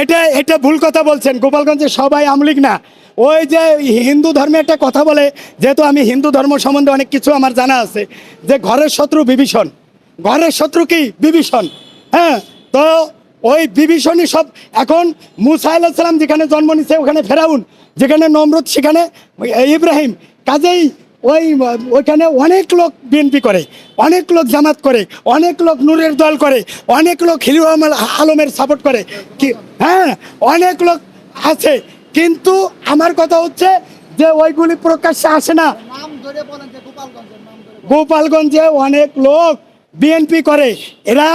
এটা এটা ভুল কথা বলছেন। গোপালগঞ্জে সবাই আমলিক না। ওই যে হিন্দু ধর্মে একটা কথা বলে, যেহেতু আমি হিন্দু ধর্ম সম্বন্ধে অনেক কিছু আমার জানা আছে, যে ঘরের শত্রু বিভীষণ। ঘরের শত্রু কি? বিভীষণ। হ্যাঁ তো ওই বিভীষণই সব এখন মুসা আলাহিসাল্লাম যেখানে জন্ম নিচ্ছে ওখানে ফেরাউন, যেখানে নমরুদ, সেখানে ইব্রাহিম। কাজেই ওই ওইখানে অনেক লোক বিএনপি করে অনেক লোক জামাত করে অনেক লোক নূরের দল করে অনেক লোক হিরু আলম- আলমের সাপোর্ট করে। কি হ্যাঁ অনেক লোক আছে। কিন্তু আমার কথা হচ্ছে যে ওইগুলি প্রকাশ্যে আসে না। গোপালগঞ্জে অনেক লোক বিএনপি করে, এরা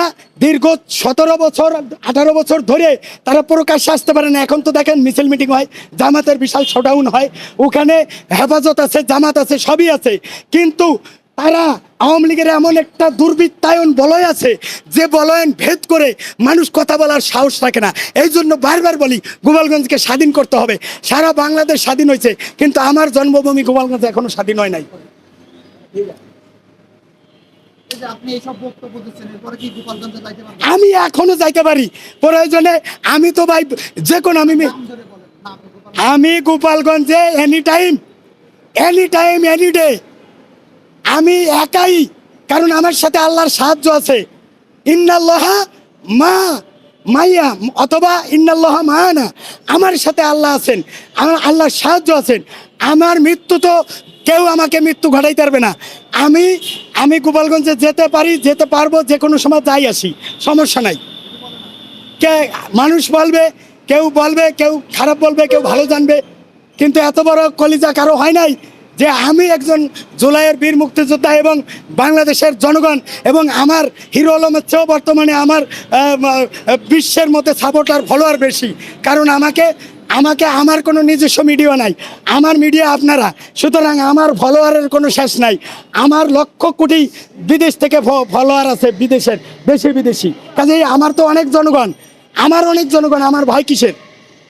দীর্ঘ সতেরো বছর, আঠারো বছর ধরে তারা প্রকাশ্যে আসতে পারে না। এখন তো দেখেন, মিছিল মিটিং হয়, জামাতের বিশাল শোডাউন হয়। ওখানে হেফাজত আছে, জামাত আছে, সবই আছে। কিন্তু তারা আওয়ামী লীগের এমন একটা দুর্বৃত্তায়ন বলয় আছে, যে বলয়ন ভেদ করে মানুষ কথা বলার সাহস রাখে না। এই জন্য বারবার বলি, গোপালগঞ্জকে স্বাধীন করতে হবে। সারা বাংলাদেশ স্বাধীন হয়েছে, কিন্তু আমার জন্মভূমি গোপালগঞ্জ এখনও স্বাধীন হয় নাই। এই যে আমি এখনও যাইতে পারি। প্রয়োজনে আমি তো ভাই যে কোনো আমি আমি গোপালগঞ্জে any time any time any day আমি একাই কারণ আমার সাথে আল্লাহর সাহায্য আছে। ইন্নাল্লাহা মা মাইয়া, অথবা ইন্নাল্লাহা মায়ানা, আমার সাথে আল্লাহ আছেন, আমার আল্লাহর সাহায্য আছেন। আমার মৃত্যু তো কেউ আমাকে মৃত্যু ঘটাইতে পারবে না। আমি আমি গোপালগঞ্জে যেতে পারি, যেতে পারব, যে কোনো সময় যাই আসি, সমস্যা নাই। কে, মানুষ বলবে, কেউ বলবে, কেউ খারাপ বলবে, কেউ ভালো জানবে, কিন্তু এত বড় কলিজা কারও হয় নাই। যে আমি একজন জুলাইয়ের বীর মুক্তিযোদ্ধা এবং বাংলাদেশের জনগণ এবং আমার হিরো আলমের চেয়েও বর্তমানে আমার বিশ্বের মধ্যে সাপোর্টার ফলোয়ার বেশি। কারণ আমাকে আমাকে আমার কোনো নিজস্ব মিডিয়া নাই। আমার মিডিয়া আপনারা। সুতরাং আমার ফলোয়ারের কোনো শেষ নাই। আমার লক্ষ কোটি বিদেশ থেকে ফলোয়ার আছে বিদেশের দেশি বিদেশি। কাজেই আমার তো অনেক জনগণ। আমার অনেক জনগণ, আমার ভয় কিসের?